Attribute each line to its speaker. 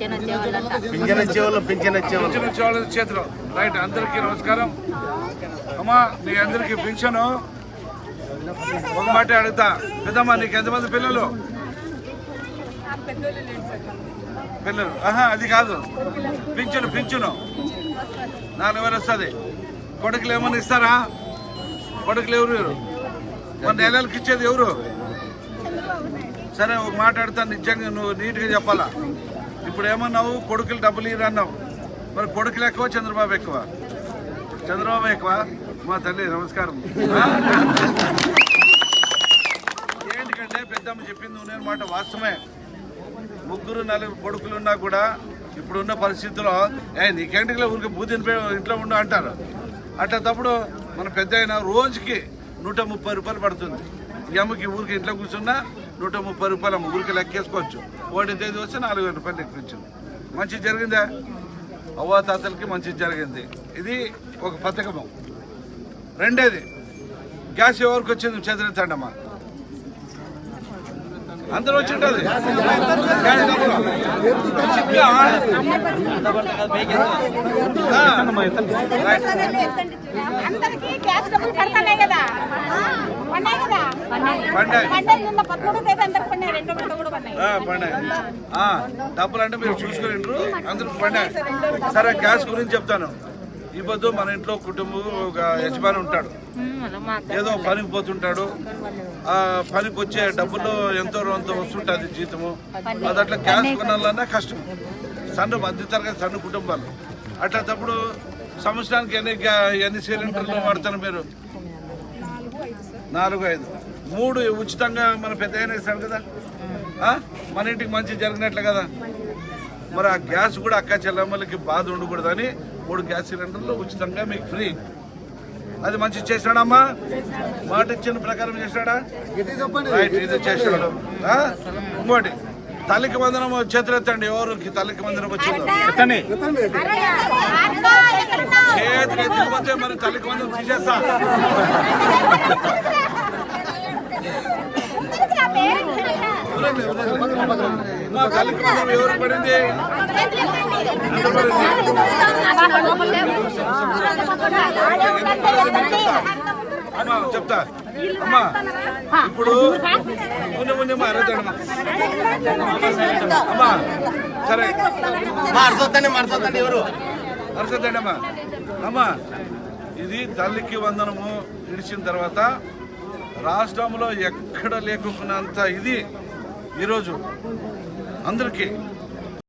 Speaker 1: Pension
Speaker 2: pension వచ్చేవాళ్ళు pension వచ్చేవాళ్ళు
Speaker 3: చేతిలో. రైట్ అందరికీ నమస్కారం. అమ్మా మీ అందరికీ పింఛను. ఒక మాట అడుగుతా. పెద్దమ్మా నీకు ఎంతమంది పిల్లలు? పిల్లలు. ఆహా అది కాదు. పింఛను పింఛను. నాలుగు వేలు వస్తుంది. కొడుకులు ఏమన్నా ఇస్తారా? కొడుకులు ఎవరు? ఎవరు మన నెలలకి ఇచ్చేది ఎవరు? సరే ఒక మాట అడుగుతాను నిజంగా నువ్వు నీట్గా చెప్పాలా? ఇప్పుడు ఏమన్నావు కొడుకులు డబ్బులు ఇరు అన్నావు. మరి కొడుకులు ఎక్కువ చంద్రబాబు ఎక్కువ? చంద్రబాబు ఎక్కువ? మా తల్లి నమస్కారం. ఏంటికంటే పెద్దమ్మ చెప్పింది నేను మాట వాస్తవమే. ముగ్గురు నలుగురు కొడుకులు ఉన్నా కూడా ఇప్పుడున్న పరిస్థితుల్లో ఏ నీకేంటిలో ఊరికి బూతిని ఇంట్లో ఉండు అంటారు. అట్లా తప్పుడు మన పెద్ద రోజుకి నూట ముప్పై రూపాయలు పడుతుంది. ఈ అమ్మకి ఊరికి ఇంట్లో కూర్చున్నా నూట ముప్పై రూపాయలు అమ్మ ఊరికి లెక్కేసుకోవచ్చు. ఓటి తేదీ వస్తే నాలుగు వేల రూపాయలు లెక్కించింది. మంచి జరిగిందా? అవ్వాతాతలకి మంచి జరిగింది. ఇది ఒక పథకము. రెండేది. గ్యాస్ ఎవరికి వచ్చింది? చదివితాడమ్మా అందరూ వచ్చి ఉంటుంది.
Speaker 4: అందరికీ గ్యాస్ కదా? పన్నాయి కదా?
Speaker 3: డబ్బులు అంటే మీరు చూసుకుని అందరూ పండాయి సరే గ్యాస్ గురించి చెప్తాను. పొద్దు మన ఇంట్లో కుటుంబం ఒక యజమాని ఉంటాడు. ఏదో పనికి పోతుంటాడు. ఆ పనికి వచ్చే డబ్బులు ఎంతో కొంత వస్తుంటుంది జీతము. అది అట్లా గ్యాస్ కొనాలన్నా కష్టం. సన్న మధ్య తరగతి సన్న కుటుంబాలు. అట్లా తప్పుడు సంవత్సరానికి ఎన్ని గ్యా- ఎన్ని సిలిండర్లు వాడతారు మీరు? నాలుగు ఐదు. మూడు ఉచితంగా మన పెద్ద ఇస్తాడు కదా? మన ఇంటికి మంచి జరిగినట్లు కదా? మరి ఆ గ్యాస్ కూడా అక్క చెల్లెమ్మలకి బాధ ఉండకూడదని మూడు గ్యాస్ సిలిండర్లు ఉచితంగా మీకు ఫ్రీ. అది మంచి చేశాడమ్మా మాట ఇచ్చిన ప్రకారం చేశాడా రైట్ ఇది చేశాడు ఆ? ఇంకోటి తల్లికి వందనం చేతులెత్తండి ఎవరికి తల్లికి వందనం వచ్చిందో. చేతులు ఎత్తుకుపోతే మరి తల్లికి వందనం తీసేస్తా. తల్లికి వందనం ఎవరికి పడింది? చెప్తా అమ్మా ఇప్పుడు ముందు ముందు అమ్మా అమ్మా సరే
Speaker 2: మార్చొద్దండి మార్చొద్దండి ఎవరు
Speaker 3: అరసద్దండి అమ్మా అమ్మా ఇది తల్లికి వందనము విడిచిన తర్వాత రాష్ట్రంలో ఎక్కడ లేకున్నంత ఇది ఈరోజు అందరికీ